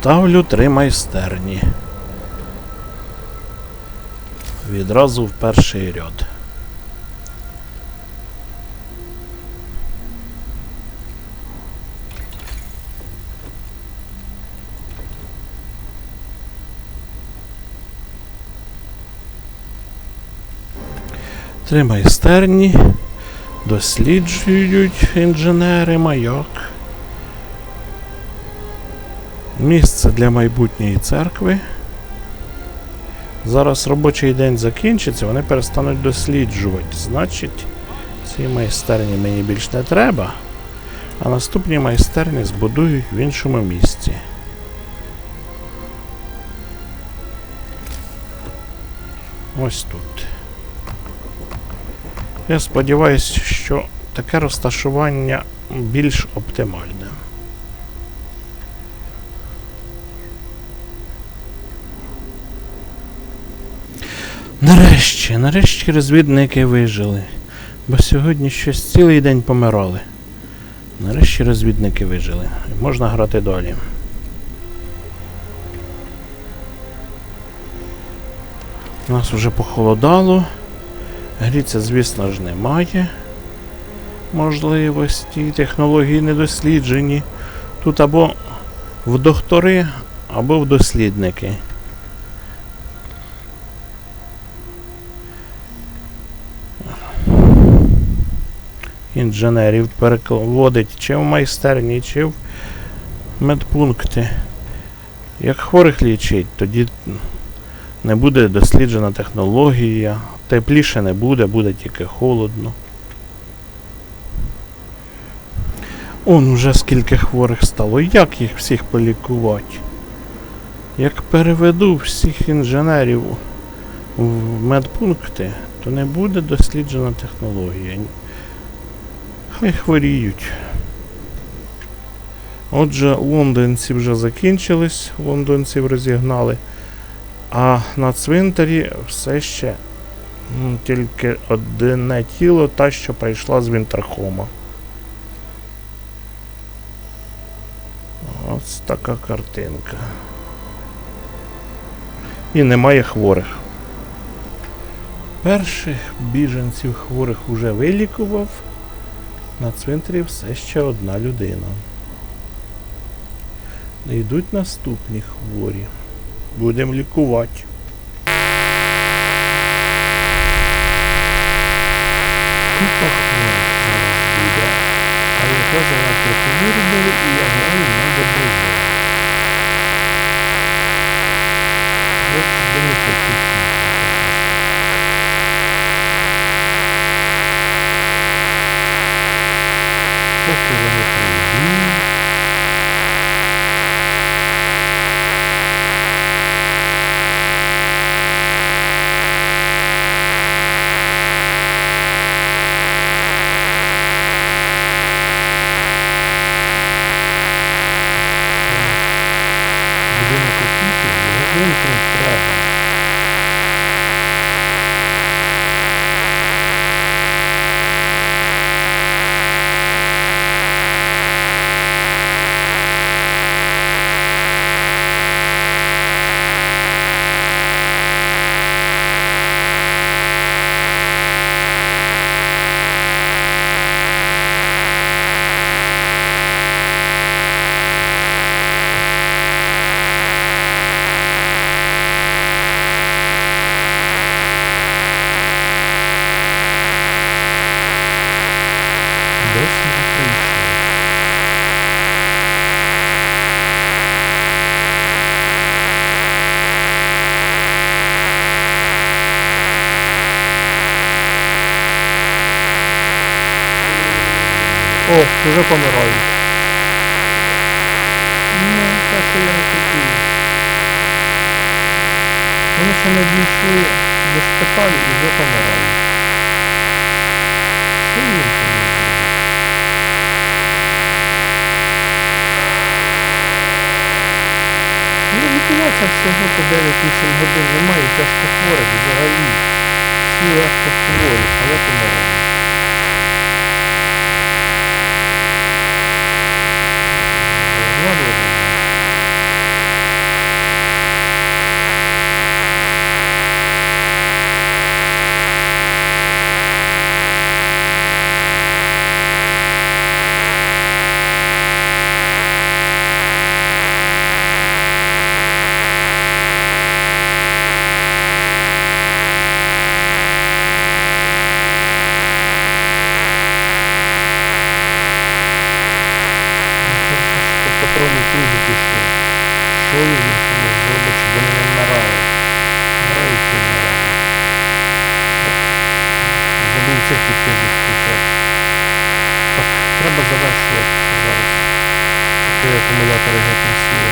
Ставлю три майстерні. Відразу в перший ряд. Три майстерні. Досліджують інженери маяк. Місце для майбутньої церкви. Зараз робочий день закінчиться, вони перестануть досліджувати. Значить, ці майстерні мені більш не треба. А наступні майстерні збудують в іншому місці. Ось тут. Я сподіваюся, що таке розташування більш оптимальне. Нарешті, нарешті розвідники вижили. Бо сьогодні щось цілий день помирали. Нарешті розвідники вижили. Можна грати далі. У нас вже похолодало. Гріться, звісно ж, немає можливості, технології недосліджені. Тут або в доктори, або в дослідники. Інженерів переводить чи в майстерні, чи в медпункти. Як хворих лічить, тоді не буде досліджена технологія, тепліше не буде, буде тільки холодно. Он уже скільки хворих стало. Як їх всіх полікувати? Як переведу всіх інженерів в медпункти, то не буде досліджена технологія. Хай хворіють. Отже, лондонці вже закінчились, лондонців розігнали. А на цвинтарі все ще м, тільки одне тіло, та, що прийшла з Вінтерхома. Ось така картинка. І немає хворих. Перших біженців хворих уже вилікував. На цвинтарі все ще одна людина. Йдуть наступні хворі. Будемо лікувати. Купа хворих зараз буде. А яка завтра трохи і я граю на добровольно. Ось де такі Поки вони прийдуть. Будинок опіки, його О, вже помирають. Ну, так і я не хотів. Вони ще не дійшли до шпиталю і вже помирають. Що їм там робити? Ну, лікуватися всього по 9-8 годин немає тяжко хворих взагалі. Всі легко хворі, але помирають. Він ще зробити, вони не вмирали? Вмирають і вмирали. Забув цих підтягнути включати. Так, треба завершувати зараз. Той акумулятори геть сіли.